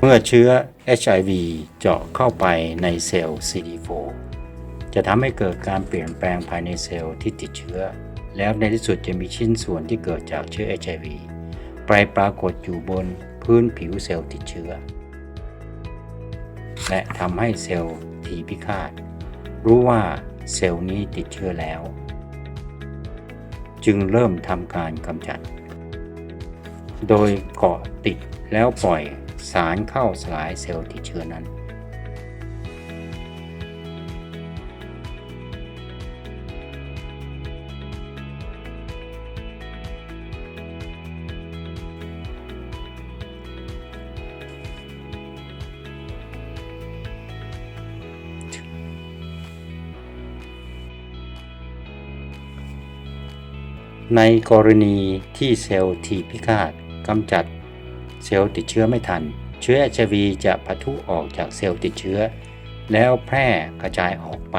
เมื่อเชื้อ HIV เจาะเข้าไปในเซลล์ CD4 จะทำให้เกิดการเปลี่ยนแปลงภายในเซลล์ที่ติดเชื้อ แล้วในที่สุดจะมีชิ้นส่วนที่เกิดจากเชื้อ HIV ไปปรากฏอยู่บนพื้นผิวเซลล์ติดเชื้อ และทำให้เซลล์ทีพิฆาต รู้ว่าเซลล์นี้ติดเชื้อแล้ว จึงเริ่มทำการกำจัด โดยเกาะติดแล้วปล่อย สารเข้าสลายเซลล์ติดเชื้อนั้น ในกรณีที่เซลล์ที่พิฆาตกำจัด เซลล์ติดเชื้อไม่ทัน เชื้อ HIV จะปะทุออกจากเซลล์ติดเชื้อ แล้วแพร่กระจายออกไป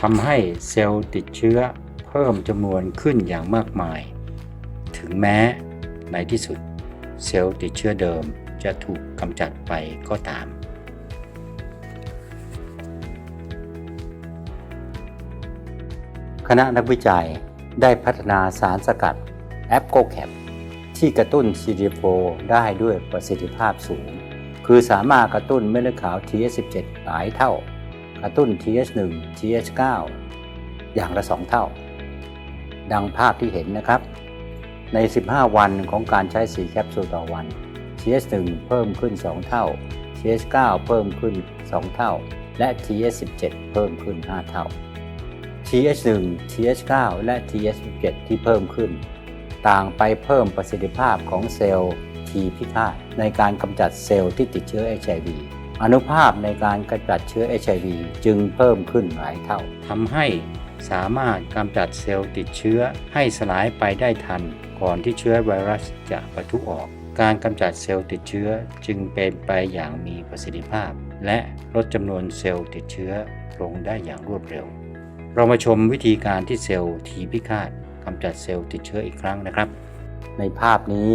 ทำให้เซลล์ติดเชื้อเพิ่มจำนวนขึ้นอย่างมากมาย ถึงแม้ในที่สุด เซลล์ติดเชื้อเดิมจะถูกกำจัดไปก็ตาม ณะนักวิจัยได้พัฒนาสารสกัดแอปโกแคปที่กระตุ้น CD4 ได้ด้วยประสิทธิภาพสูง คือสามารถกระตุ้นเม็ดเลือดขาว TH17 หลายเท่า กระตุ้น TH1 TH9 อย่างละ 2 เท่า ดังภาพที่เห็นนะครับ ใน 15 วันของการใช้ 4 แคปซูลต่อวัน TH1 เพิ่มขึ้น 2 เท่า TH9 เพิ่มขึ้น 2 เท่า และ TH17 เพิ่มขึ้น 5 เท่า TH1 TH9 และ TH17 ที่เพิ่มขึ้น ต่างไปเพิ่มประสิทธิภาพของเซลล์ T พิฆาตในการกำจัดเซลล์ที่ติดเชื้อ HIV อนุภาพในการกำจัดเชื้อ HIV จึงเพิ่มขึ้นหลายเท่าทำให้สามารถกำจัดเซลล์ติดเชื้อให้สลายไปได้ทัน ก่อนที่เชื้อไวรัสจะปะทุออก การกำจัดเซลล์ติดเชื้อจึงเป็นไปอย่างมีประสิทธิภาพ และลดจำนวนเซลล์ติดเชื้อลงได้อย่างรวดเร็ว เรามาชมวิธีการที่เซลล์ทีพิฆาตกำจัดเซลล์ติดเชื้ออีกครั้งนะครับ ในภาพนี้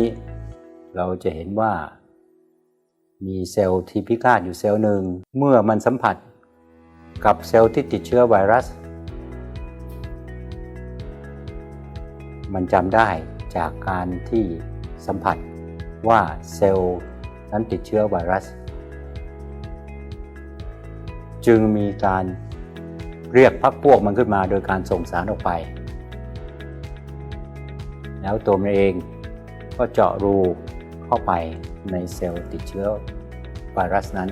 เราจะเห็นว่า มีเซลล์ทีพิฆาตอยู่เซลล์หนึ่ง เมื่อมันสัมผัสกับเซลล์ที่ติดเชื้อไวรัส มันจำได้จากการที่สัมผัสว่าเซลล์นั้นติดเชื้อไวรัส จึงมีการ เรียกพักพวกมันขึ้นมาโดยการส่งสารออกไป แล้วตัวมันเองก็เจาะรูเข้าไปในเซลล์ติดเชื้อไวรัสนั้น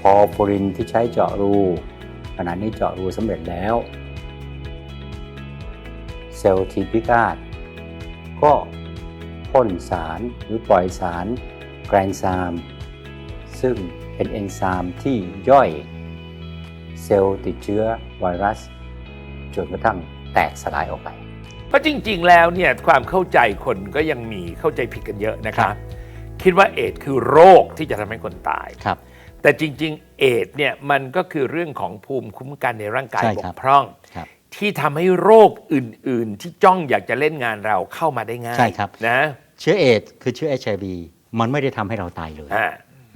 พอโฟรินที่ใช้เจาะรูขณะนี้เจาะรูสำเร็จแล้ว เซลล์ทีพิฆาตก็พ่นสารหรือปล่อยสารแกรนซาม ซึ่ง เป็นเอนไซม์ที่ย่อย เซลล์ติดเชื้อไวรัสจนกระทั่งแตกสลายออกไป เพราะจริง ๆ แล้วเนี่ยความเข้าใจคนก็ยังมีเข้าใจผิดกันเยอะนะคครัรับบคิดว่าเอดส์คือโรคที่จะทำให้คนตายครับ แต่จริง ๆ เอดส์เนี่ยมันก็คือเรื่องของภูมิคุ้มกันในร่างกายใช่บครักบพร่อง ครับที่ทำให้โรคอื่น ๆ ที่จ้องอยากจะเล่นงานเราเข้ามาได้ง่ายใช่ครับ นะเชื้อเอดส์คือเชื้อ HIV มันไม่ได้ทำให้เราตายเลยอ่า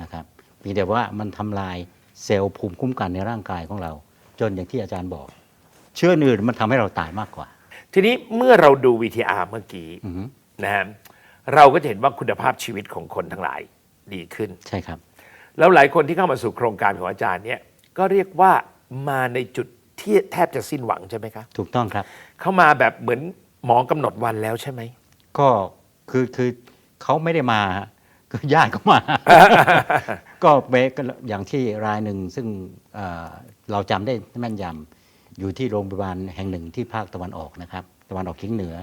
นะครับเพียงแต่ว่ามันทำลายเซลล์ภูมิคุ้มกันในร่างกายของเรา จนอย่างที่อาจารย์บอก เชื้ออื่นมันทำให้เราตายมากกว่า ทีนี้เมื่อเราดู VTR เมื่อกี้อือฮึนะฮะเราก็จะเห็นว่าคุณภาพชีวิตของคนทั้งหลายดีขึ้นใช่ครับ แล้วหลายคนที่เข้ามาสู่โครงการของอาจารย์เนี่ยก็เรียกว่ามาในจุดที่แทบจะสิ้นหวังใช่ไหมครับถูกต้องครับ เข้ามาแบบเหมือนหมอกำหนดวันแล้วใช่ไหมก็คือคือเขาไม่ได้มาก็ญาติเขามา ก็เบก็อย่างที่รายหนึ่งซึ่งเอ่อเราจำได้แม่นยำอยู่ที่โรงพยาบาลแห่งหนึ่งที่ภาคตะวันออกนะครับ ตะวันออกเฉียงเหนือ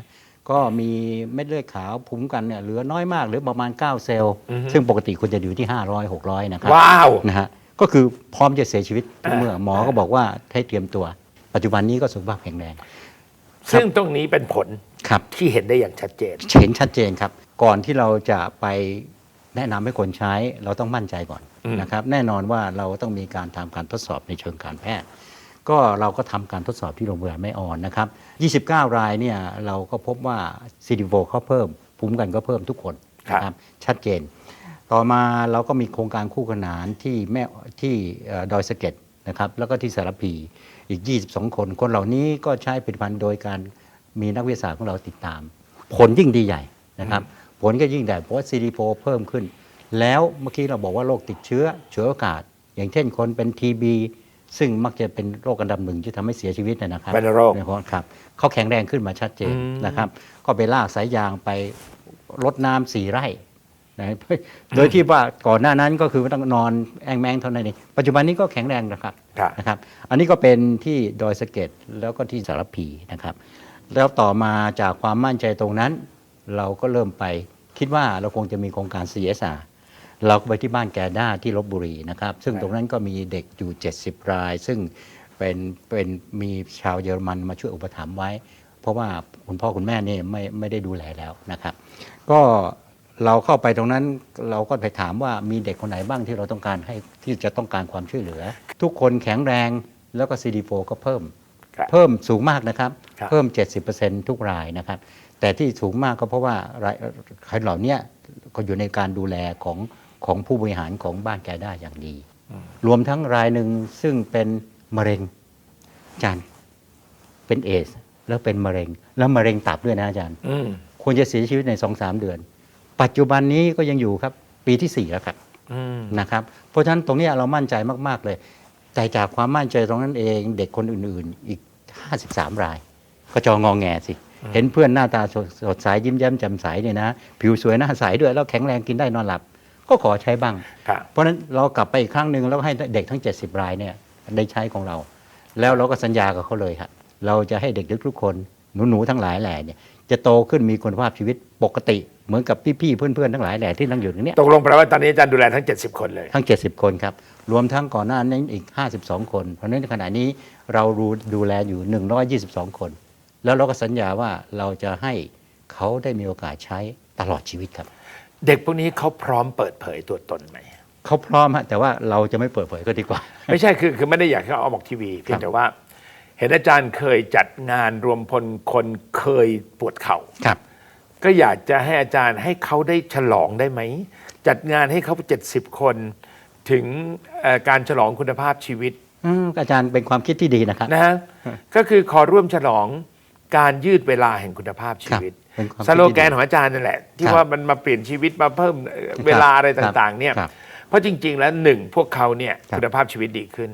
ก็มีเม็ดเลือดขาวภูมิคุ้มกันเนี่ยเหลือน้อยมากเหลือประมาณ 9 เซลล์อือฮึซึ่งปกติควรจะอยู่ที่ 500 600 นะครับ ว้าวนะฮะก็คือพร้อมจะเสียชีวิตทุกอ่าเมื่อหมอก็บอกว่าให้เตรียมตัว ปัจจุบันนี้ก็สุขภาพแข็งแรงซึ่งตรงนี้เป็นผลครับที่เห็นได้อย่างชัดเจนเห็นชัดเจนครับ ก่อนที่เราจะไป แนะนำให้คนใช้เราต้องมั่นใจก่อนอืมนะครับแน่นอนว่าเราต้องมีการทำการทดสอบในเชิงการแพทย์ ก็เราก็ทำการทดสอบที่โรงพยาบาลแม่ออนนะครับ 29 รายเนี่ยเราก็พบว่า CD4 เขาเพิ่มภูมิคุ้มกันก็เพิ่มทุกคนนะครับชัดเจน ต่อมาเราก็มีโครงการคู่ขนานที่แม่ที่เอ่อดอยสะเก็ดนะครับแล้วก็ที่สารพีอีก 22 คน คนเหล่านี้ก็ใช้ผลิตภัณฑ์โดยการมีนักวิทยาศาสตร์ของเราติดตาม ผลยิ่งดีใหญ่นะครับ ผลก็ยิ่งใหญ่เพราะว่า CD4 เพิ่มขึ้น แล้วเมื่อกี้เราบอกว่าโรคติดเชื้อเชื้อโอกาส อย่างเช่นคนเป็น TB ซึ่งมักจะเป็นโรคอันดับหนึ่งที่ทำให้เสียชีวิตเนยนะครับวัณโรคเพราะครับเขาแข็งแรงขึ้นมาชัดเจนอืมนะครับ ก็ไปลากสายยางไปรดน้ำสี่ไร่นะโดยที่ว่าก่อนหน้านั้นก็คือต้องนอนแองแมงเท่านั้นเองปัจจุบันนี้ก็แข็งแรงนะครับครับนะครับ อันนี้ก็เป็นที่ดอยสะเก็ดแล้วก็ที่สารพีนะครับ แล้วต่อมาจากความมั่นใจตรงนั้น เราก็เริ่มไป คิดว่าเราคงจะมีโครงการ CSR เราก็ไปที่บ้านแกด้าที่ลบบุรีนะครับ ซึ่งตรงนั้นก็มีเด็กอยู่ 70 ราย ซึ่งเป็นเป็นมีชาวเยอรมันมาช่วยอุปถัมภ์ไว้ เพราะว่าคุณพ่อคุณแม่นี่ไม่ไม่ได้ดูแลแล้วนะครับ ก็เราเข้าไปตรงนั้นเราก็ไปถามว่ามีเด็กคนไหนบ้างที่เราต้องการให้ที่จะต้องการความช่วยเหลือ ทุกคนแข็งแรงแล้วก็ CD4 ก็เพิ่มครับเพิ่มสูงมากนะครับครับ เพิ่ม 70%ทุกรายนะครับ แต่ที่สูงมากก็เพราะว่ารายคนเหล่าเนี้ยก็อยู่ในการดูแลของของผู้บริหารของบ้านแกได้อย่างดี รวมทั้งรายหนึ่งซึ่งเป็นมะเร็งอาจารย์เป็นเอส แล้วเป็นมะเร็ง แล้วมะเร็งตับด้วยนะอาจารย์อืมควรจะเสียชีวิตในสองสามเดือน ปัจจุบันนี้ก็ยังอยู่ครับ ปีที่สี่แล้วครับอืมนะครับ เพราะฉะนั้นตรงเนี้ยเรามั่นใจมาก ๆ เลย แต่จากความมั่นใจตรงนั้นเอง เด็กคนอื่น ๆ อีก 53 ราย ก็จององแงสิ เห็นเพื่อนหน้าตาสดสดใสยิ้มแย้มแจ่มใสเนี่ยนะ ผิวสวยหน้าใสด้วยแล้วแข็งแรงกินได้นอนหลับ ก็ขอใช้บ้างครับเพราะฉะนั้นเรากลับไปอีกครั้งหนึ่งแล้วให้เด็กทั้ง 70 รายเนี่ยได้ใช้ของเรา แล้วเราก็สัญญากับเขาเลยครับเราจะให้เด็กทุกๆคนหนูๆทั้งหลายแหล่เนี่ยจะโตขึ้นมีคุณภาพชีวิตปกติเหมือนกับพี่ๆเพื่อนๆทั้งหลายแหล่ที่นั่งอยู่ตรงเนี้ยตกลงแปลว่าตอนนี้อาจารย์ดูแลทั้ง 70 คนเลยทั้ง 70 คนครับ รวมทั้งก่อนหน้านั้นอีก 52 คน เพราะฉะนั้นในขณะนี้เราดูดูแลอยู่ 122 คน แล้วเราก็สัญญาว่าเราจะให้เขาได้มีโอกาสใช้ตลอดชีวิตครับ เด็กพวกนี้เขาพร้อมเปิดเผยตัวตนไหมเขาพร้อมฮะแต่ว่าเราจะไม่เปิดเผยก็ดีกว่า ไม่ใช่คือคือไม่ได้อยากให้เขาเอาออกทีวีเพียครังบแต่ว่า เห็นอาจารย์เคยจัดงานรวมพลคนเคยปวดเข่าครับ ก็อยากจะให้อาจารย์ให้เขาได้ฉลองได้ไหม จัดงานให้เขา70คนถึงเอ่อการฉลองคุณภาพชีวิต อืมอาจารย์เป็นความคิดที่ดีนะครับ นะฮะก็คือขอร่วมฉลอง การยืดเวลาแห่งคุณภาพชีวิตครับเป็นความคิดที่ดีสโลแกนของอาจารย์นั่นแหละ ที่ครับว่ามันมาเปลี่ยนชีวิตมาเพิ่มเอ่อเวลาอะไรต่าง ๆ เนี่ยครับเพราะจริง ๆ แล้วหนึ่งพวกเขาเนี่ยครับคุณภาพชีวิตดีขึ้น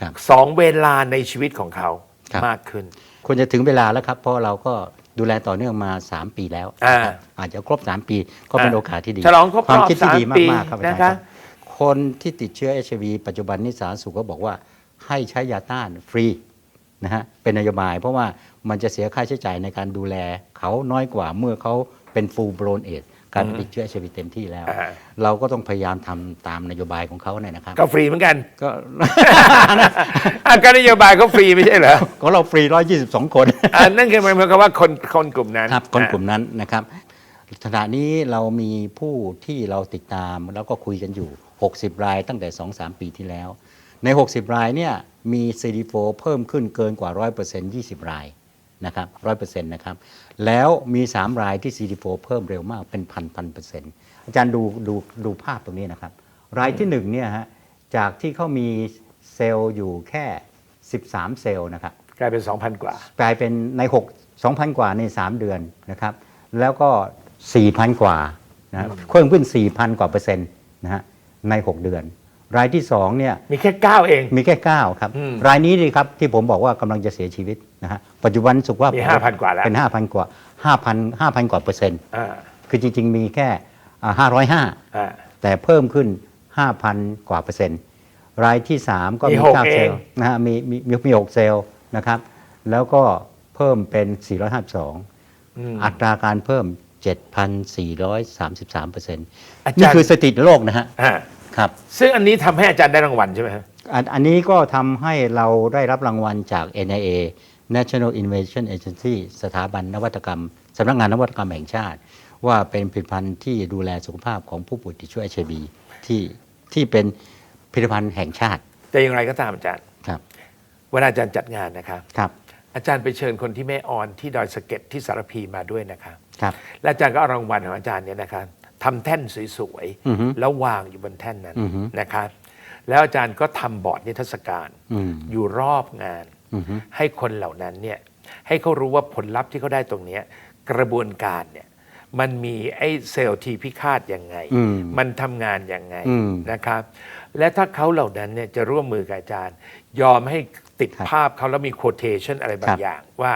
ครับสองเวลาในชีวิตของเขาครับ มากขึ้น ควรจะถึงเวลาแล้วครับ เพราะเราก็ดูแลต่อเนื่องมา 3 ปีแล้วอ่านะครับอาจจะครบ 3 ปีก็เป็นอ่าโอกาสที่ดีฉลองครบความรอบคิดที่ดีสามปีมากๆครับอาจารย์นะคะ ครับคนที่ติดเชื้อ HIV ปัจจุบันนี้สาธารณสุขก็บอกว่าให้ใช้ยาต้านฟรี นะฮะเป็นนโยบายเพราะว่ามันจะเสียค่าใช้จ่ายในการดูแลเขาน้อยกว่าเมื่อเขาเป็นฟูล b บ o นเอ s การติดเชื้อ HIV เต็มที่แล้วอ่าเราก็ต้องพยายามทำตามนโยบายของเขาเนี่ยนะครับ ก็ฟรีเหมือนกัน ก็อะก็นโยบายเขาฟรีไม่ใช่เหรอของเราฟรี 122 คนอะนั่นคือหมายความว่าคนคนกลุ่มนั้นครับคนกลุ่มอะนั้นนะครับขณะนี้เรามีผู้ที่เราติดตามแล้วก็คุยกันอยู่ 60 รายตั้งแต่ 2-3 ปีที่แล้ว ใน 60 รายเนี่ยมี CD4 เพิ่มขึ้นเกินกว่า 100% 20 รายนะครับ100%นะครับ แล้วมี 3 รายที่ CD4 เพิ่มเร็วมากเป็นพันพันเปอร์เซ็นต์อาจารย์ดูดูดูภาพตรงนี้นะครับ รายที่หนึ่งเนี่ยฮะจากที่เขามีเซลล์อยู่แค่ 13 เซลล์นะครับกลายเป็น 2,000 กว่า กลายเป็นใน 6 2,000 กว่าใน 3 เดือนนะครับ แล้วก็ 4,000 กว่านะเพิ่มขึ้น 4,000 กว่าเปอร์เซ็นต์นะฮะใน 6 เดือน รายที่2เนี่ยมีแค่ 9 เอง มีแค่ 9 ครับ อืมรายนี้ดีครับที่ผมบอกว่ากำลังจะเสียชีวิตนะฮะปัจจุบันสุขภาพมี5,000กว่าแล้ว เป็น 5,000 กว่า 5,000 5,000 กว่าเปอร์เซ็นต์ อ่าคือจริง ๆ มีแค่อ่า505 อ่า แต่เพิ่มขึ้น 5,000 กว่าเปอร์เซ็นต์ รายที่ 3 ก็มีมีหก9เซลเองล์นะฮะมีมีมีมี6เซลล์นะครับ แล้วก็เพิ่มเป็น 452 อืม อัตราการเพิ่ม 7,433เปอร์เซ็นต์อาจารย์ นี่คือสถิติโลกนะฮะ อ่า ครับ ซึ่งอันนี้ทำให้อาจารย์ได้รางวัลใช่ไหมฮะ อันอันนี้ก็ทำให้เราได้รับรางวัลจาก NIA National Innovation Agency สถาบันนวัตกรรมสำนักงานนวัตกรรมแห่งชาติ ว่าเป็นผลิตภัณฑ์ที่ดูแลสุขภาพของผู้ป่วยติดเชื้อ HIV ที่ที่เป็นผลิตภัณฑ์แห่งชาติแต่อย่างไรก็ตามอาจารย์ ครับเวลาอาจารย์จัดงานนะครับครับอาจารย์ไปเชิญคนที่แม่ออนที่ดอยสะเก็ดที่สารพีมาด้วยนะครับครับ และอาจารย์ก็เอารางวัลของอาจารย์เนี่ยนะครับ ทำแท่นสวยอือฮึๆแล้ววางอยู่บนแท่นนั้นอือฮึนะครับแล้วอาจารย์ก็ทำบอร์ดนิทรรศการอืมอยู่รอบงานอือฮึให้คนเหล่านั้นเนี่ยให้เขารู้ว่าผลลัพธ์ที่เขาได้ตรงเนี้ยกระบวนการเนี่ยมันมีไอ้เซลล์ทีพิฆาตยังไงอืมมันทำงานยังไงอืมนะครับ และถ้าเขาเหล่านั้นเนี่ยจะร่วมมือกับอาจารย์ ยอมให้ติดครับภาพเขาแล้วมี quotation อะไรบาครังบอย่างว่า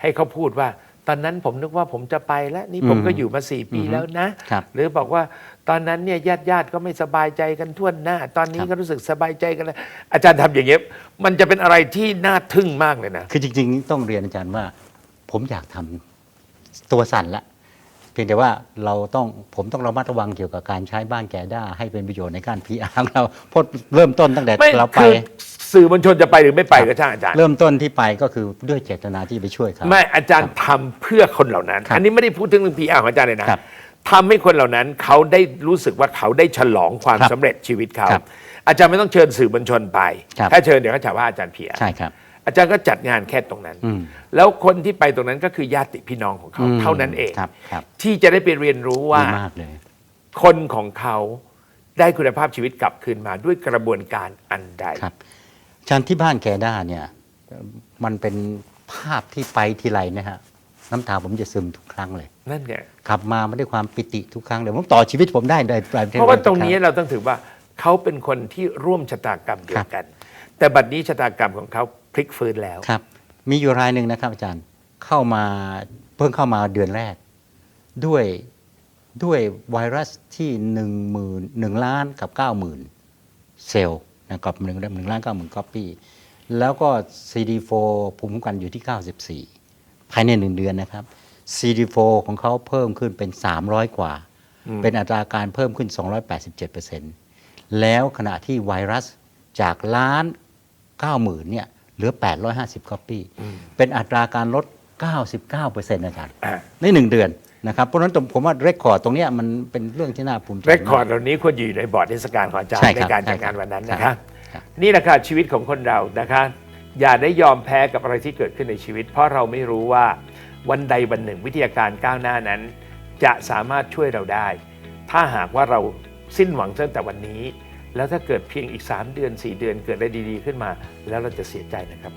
ให้เขาพูดว่า ตอนนั้นผมนึกว่าผมจะไปแล้วนี่ผมอืมก็อยู่มาสี่ปีอือฮึแล้วนะครับหรือบอกว่าตอนนั้นเนี่ยญาติญาติๆก็ไม่สบายใจกันทั่วหน้า ตอนนี้ครับก็รู้สึกสบายใจกันแล้วอาจารย์ทำอย่างเงี้ยมันจะเป็นอะไรที่น่าทึ่งมากเลยนะ คือจริง ๆ ต้องเรียนอาจารย์ว่า ผมอยากทำตัวสั่นละ เพียงแต่ว่าเราต้องผมต้องระมัดระวังเกี่ยวกับการใช้บ้านแกด้าให้เป็นประโยชน์ในการพีอาร์ของเราเพราะเริ่มต้นตั้งแต่ไม่เราไปคือสื่อมวลชนจะไปหรือไม่ไปครับก็ช่างอาจารย์ เริ่มต้นที่ไปก็คือด้วยเจตนาที่ไปช่วยเขาไม่อาจารย์ทำเพื่อคนเหล่านั้นครับอันนี้ไม่ได้พูดถึงเรื่องพีอาร์ของอาจารย์เลยนะครับทำให้คนเหล่านั้นเขาได้รู้สึกว่าเขาได้ฉลองความครับสำเร็จชีวิตเขาครับอาจารย์ไม่ต้องเชิญสื่อมวลชนไปครับ ถ้าเชิญเดี๋ยวเขาจะว่าอาจารย์พีอาร์ใช่ครับ อาจารย์ก็จัดงานแค่ตรงนั้นอืมแล้วคนที่ไปตรงนั้นก็คือญาติพี่น้องของเขาอืมเท่านั้นเองครับครับที่จะได้ไปเรียนรู้ว่าดีมากเลยคนของเขาได้คุณภาพชีวิตกลับคืนมาด้วยกระบวนการอันใดครับอาจารย์ที่บ้านแกด้าเนี่ยเอ่อมันเป็นภาพที่ไปทีไรนะฮะน้ำตาผมจะซึมทุกครั้งเลย นั่นไงขับมาไม่ได้ความปิติทุกครั้งเลยผมต่อชีวิตผมได้เลยเพราะว่าตรงนี้เราต้องถือว่าเขาเป็นคนที่ร่วมชะตากรรมเดียวกัน แต่บัดนี้ชะตากรรมของเขา พลิกฟื้นแล้ว ครับ มีอยู่รายหนึ่งนะครับอาจารย์เข้ามาเพิ่งเข้ามาเดือนแรก ด้วยด้วยไวรัสที่หนึ่งหมื่นหนึ่งล้านกับเก้าหมื่นเซลล์นะครับหนึ่งหนึ่งล้านเก้าหมื่นก๊อปปี้แล้วก็ CD4 ภูมิคุ้มกันอยู่ที่ 94 ภายในหนึ่งเดือนนะครับ CD4 ของเขาเพิ่มขึ้นเป็น 300 กว่าอืมเป็นอัตราการเพิ่มขึ้น 287%แล้วขณะที่ไวรัสจากล้าน 90,000เนี่ย เหลือ 850ก๊อปปี้อืมเป็นอัตราการลด 99%อาจารย์อ่าในหนึ่งเดือนนะครับเพราะฉะนั้นผมว่าเรคคอร์ดตรงเนี้ยมันเป็นเรื่องที่น่าภูมิใจเรคคอร์ดเหล่านี้ควรอยู่ในบอร์ดเทศกาลของอาจารใช่ย์คในรับการใช่จัดงานครับวันนั้นใช่นะคะครับนี่แหละค่ะชีวิตของคนเรานะคะ อย่าได้ยอมแพ้กับอะไรที่เกิดขึ้นในชีวิต เพราะเราไม่รู้ว่าวันใดวันหนึ่งวิทยาการก้าวหน้านั้น จะสามารถช่วยเราได้ ถ้าหากว่าเราสิ้นหวังตั้งแต่วันนี้ แล้วถ้าเกิดเพียงอีก 3 เดือน 4 เดือนเกิดอะไรดีๆ ขึ้นมา แล้วเราจะเสียใจนะครับ